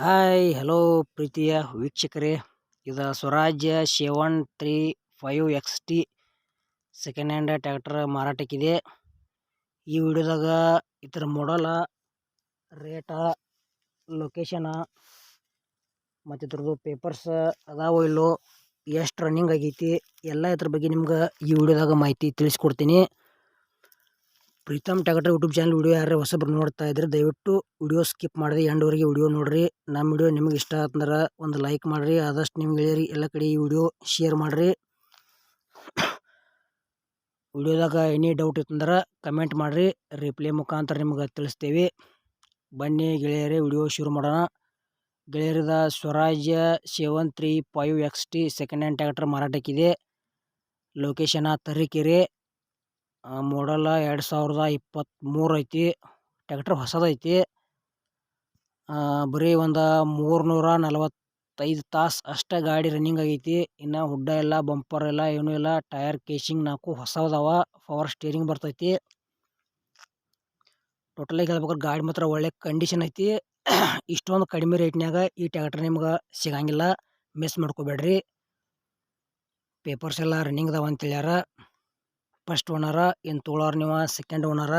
Hi, hello ಪ್ರೀತಿಯ ವೀಕ್ಷಕರೇ. ಇದು Swaraj seven three five X T second hand tractor ಮಾರಾಟಕ್ಕಿದೆ. ಈ ವಿಡಿಯೋದಾಗ ಇದರ ಮಾಡಲ ರೇಟ ಲೊಕೇಶನ ಮತ್ತು ಇದ್ರದ್ದು ಪೇಪರ್ಸ್ ಅದಾವೋ ಇಲ್ಲೋ, ಎಷ್ಟು ರನ್ನಿಂಗ್ ಆಗೈತಿ, ಎಲ್ಲ ಇದ್ರ ಬಗ್ಗೆ ನಿಮ್ಗೆ ಈ ವಿಡಿಯೋದಾಗ ಮಾಹಿತಿ ತಿಳಿಸ್ಕೊಡ್ತೀನಿ. Preetam tractor YouTube channel video ಯಾರು ಹೊಸಬ್ರು ನೋಡ್ತಾ ಇದ್ರೆ ದಯವಿಟ್ಟು ವಿಡಿಯೋ ಸ್ಕಿಪ್ ಮಾಡಿದೆ ಎಂಡವರೆಗೆ ವಿಡಿಯೋ ನೋಡ್ರಿ. ನಮ್ಮ ವಿಡಿಯೋ ನಿಮ್ಗೆ ಇಷ್ಟ ಆತಂದ್ರೆ ಒಂದು ಲೈಕ್ ಮಾಡಿರಿ. ಆದಷ್ಟು ನಿಮ್ಗೆ ಹೇಳಿರಿ ಎಲ್ಲ ಕಡೆ ಈ ವಿಡಿಯೋ ಶೇರ್ ಮಾಡಿರಿ. ವಿಡಿಯೋದಾಗ ಎನಿ ಡೌಟ್ ಇತ್ತಂದ್ರೆ ಕಮೆಂಟ್ ಮಾಡಿರಿ. ರಿಪ್ಲೈ ಮುಖಾಂತರ ನಿಮ್ಗೆ ತಿಳಿಸ್ತೇವೆ. ಬನ್ನಿ ಗೆಳೆಯರೇ, ವಿಡಿಯೋ ಶುರು ಮಾಡೋಣ. ಗೆಳೆಯರದ Swaraj seven three five X T second hand tractor ಮಾರಾಟಕ್ಕಿದೆ. Location Tarikere. Model ಎರಡು ಸಾವಿರದ ಇಪ್ಪತ್ತ್ಮೂರು ಐತಿ. ಟ್ಯಾಕ್ಟ್ರ್ ಹೊಸದೈತಿ. ಬರೀ ಒಂದು ಮೂರ್ನೂರ ನಲವತ್ತೈದು ತಾಸು ಅಷ್ಟೇ ಗಾಡಿ ರನ್ನಿಂಗ್ ಆಗೈತಿ. ಇನ್ನು ಹುಡ್ಡ ಇಲ್ಲ ಬಂಪರ್ ಇಲ್ಲ, ಏನೂ ಇಲ್ಲ. ಟಯರ್ ಕೇಸಿಂಗ್ ನಾಲ್ಕು ಹೊಸದವ. ಪವರ್ ಸ್ಟೀರಿಂಗ್ ಬರ್ತೈತಿ. ಟೋಟಲಾಗಿ ಹೇಳ್ಬೇಕಾದ್ರೆ ಗಾಡಿ ಮಾತ್ರ ಒಳ್ಳೆ ಕಂಡೀಷನ್ ಐತಿ. ಇಷ್ಟೊಂದು ಕಡಿಮೆ ರೇಟ್ನಾಗ ಈ ಟ್ಯಾಕ್ಟ್ರ್ ನಿಮ್ಗೆ ಸಿಗಂಗಿಲ್ಲ. ಮಿಸ್ ಮಾಡ್ಕೋಬೇಡ್ರಿ. ಪೇಪರ್ಸ್ ಎಲ್ಲ ರನ್ನಿಂಗ್ ಅದಾವ ಅಂತ ಹೇಳ್ಯಾರ ಫಸ್ಟ್ ಓನರ ಇನ್ನು ತೊಗೊಳೋರು ನೀವು ಸೆಕೆಂಡ್ ಓನರ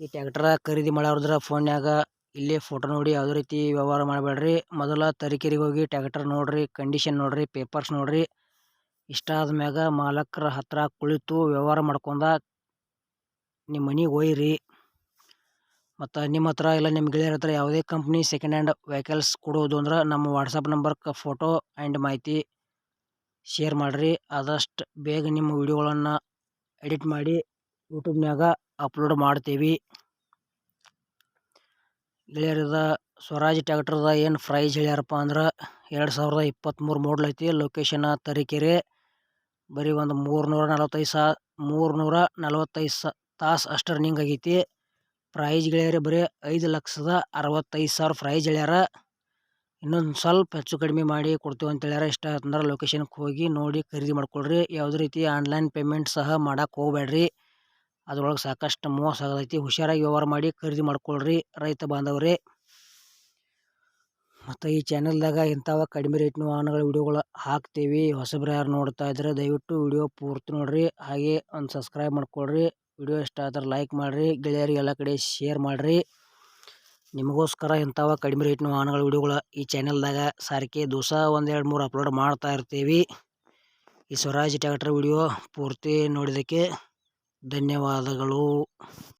ಈ ಟ್ಯಾಕ್ಟರ ಖರೀದಿ ಮಾಡೋದ್ರ ಫೋನ್ಯಾಗ ಇಲ್ಲೇ ಫೋಟೋ ನೋಡಿ ಯಾವುದೇ ರೀತಿ ವ್ಯವಹಾರ ಮಾಡಬೇಡ್ರಿ. ಮೊದಲ ತರೀಕೆರಿಗೆ ಹೋಗಿ ಟ್ಯಾಕ್ಟರ್ ನೋಡ್ರಿ ಕಂಡೀಷನ್ ನೋಡ್ರಿ ಪೇಪರ್ಸ್ ನೋಡ್ರಿ. ಇಷ್ಟ ಆದ್ಮ್ಯಾಗ ಮಾಲಕರ ಹತ್ರ ಕುಳಿತು ವ್ಯವಹಾರ ಮಾಡ್ಕೊಂಡ ನಿಮ್ಮ ಮನೆಗೆ ಒಯ್ಯಿರಿ ಮತ್ತು ನಿಮ್ಮ ಹತ್ರ ಇಲ್ಲ ನಿಮ್ಮ ಗೆಳೆಯರ ಹತ್ರ ಯಾವುದೇ ಕಂಪ್ನಿ ಸೆಕೆಂಡ್ ಹ್ಯಾಂಡ್ ವೆಹಿಕಲ್ಸ್ ಕೊಡೋದು ಅಂದ್ರೆ ನಮ್ಮ ವಾಟ್ಸಪ್ ನಂಬರ್ಗೆ ಫೋಟೋ ಆ್ಯಂಡ್ ಮಾಹಿತಿ ಶೇರ್ ಮಾಡಿರಿ. ಆದಷ್ಟು ಬೇಗ ನಿಮ್ಮ ವಿಡಿಯೋಗಳನ್ನು ಎಡಿಟ್ ಮಾಡಿ ಯೂಟ್ಯೂಬ್ನಾಗ ಅಪ್ಲೋಡ್ ಮಾಡ್ತೀವಿ. ಗೆಳೆಯರದ ಸ್ವರಾಜ್ ಟ್ಯಾಕ್ಟ್ರದ ಏನು ಪ್ರೈಸ್ ಹೇಳ್ಯಾರಪ್ಪ ಅಂದ್ರೆ ಎರಡು ಸಾವಿರದ ಇಪ್ಪತ್ತ್ಮೂರು ಮಾಡಲ್ ಐತಿ. ಲೊಕೇಶನ್ ತರೀಕೆರೆ. ಬರೀ ಒಂದು ಮೂರುನೂರ ನಲವತ್ತೈದು ಸಾ, ಮೂರುನೂರ ನಲವತ್ತೈದು ಸ, ತಾಸು ಅಷ್ಟು ರನ್ನಿಂಗ್ ಆಗೈತಿ. ಪ್ರೈಸ್ ಗೆಳೆಯರೇ ಬರೀ ಐದು ಲಕ್ಷದ ಅರವತ್ತೈದು ಸಾವಿರ ಪ್ರೈಸ್ ಹೇಳ್ಯಾರ. ಇನ್ನೊಂದು ಸ್ವಲ್ಪ ಹೆಚ್ಚು ಕಡಿಮೆ ಮಾಡಿ ಕೊಡ್ತೀವಿ ಅಂತ ಹೇಳ್ಯಾರ. ಇಷ್ಟ ಆಯ್ತಂದ್ರೆ ಲೊಕೇಶನ್ಗೆ ಹೋಗಿ ನೋಡಿ ಖರೀದಿ ಮಾಡ್ಕೊಳ್ರಿ. ಯಾವುದೇ ರೀತಿ ಆನ್ಲೈನ್ ಪೇಮೆಂಟ್ ಸಹ ಮಾಡಕ್ಕೆ ಹೋಗ್ಬೇಡ್ರಿ ಅದ್ರೊಳಗೆ ಸಾಕಷ್ಟು ಮೋಸ ಆಗೈತಿ ಹುಷಾರಾಗಿ ವ್ಯವಹಾರ ಮಾಡಿ ಖರೀದಿ ಮಾಡ್ಕೊಳ್ರಿ ರೈತ ಬಾಂಧವ್ರಿ. ಮತ್ತು ಈ ಚಾನಲ್ದಾಗ ಇಂಥವ ಕಡಿಮೆ ರೇಟ್ನ ವಾಹನಗಳ ವಿಡಿಯೋಗಳು ಹಾಕ್ತೀವಿ. ಹೊಸಬ್ರು ಯಾರು ನೋಡ್ತಾ ಇದ್ರೆ ದಯವಿಟ್ಟು ವಿಡಿಯೋ ಪೂರ್ತಿ ನೋಡಿರಿ. ಹಾಗೆ ಒಂದು ಸಬ್ಸ್ಕ್ರೈಬ್ ಮಾಡ್ಕೊಳ್ರಿ. ವಿಡಿಯೋ ಇಷ್ಟ ಆದ್ರೆ ಲೈಕ್ ಮಾಡಿರಿ. ಗೆಳೆಯರಿಗೆ ಎಲ್ಲ ಕಡೆ ಶೇರ್ ಮಾಡಿರಿ. ನಿಮಗೋಸ್ಕರ ಇಂಥವ ಕಡಿಮೆ ರೇಟ್ನ ವಾಹನಗಳ ವಿಡಿಯೋಗಳ ಈ ಚಾನೆಲ್ದಾಗ ಸಾರಿಗೆ ದಿವಸ ಒಂದು ಎರಡು ಮೂರು ಅಪ್ಲೋಡ್ ಮಾಡ್ತಾ ಇರ್ತೀವಿ. ಈ ಸ್ವರಾಜ್ ಟ್ಯಾಕ್ಟರ್ ವಿಡಿಯೋ ಪೂರ್ತಿ ನೋಡಿದ್ದಕ್ಕೆ ಧನ್ಯವಾದಗಳು.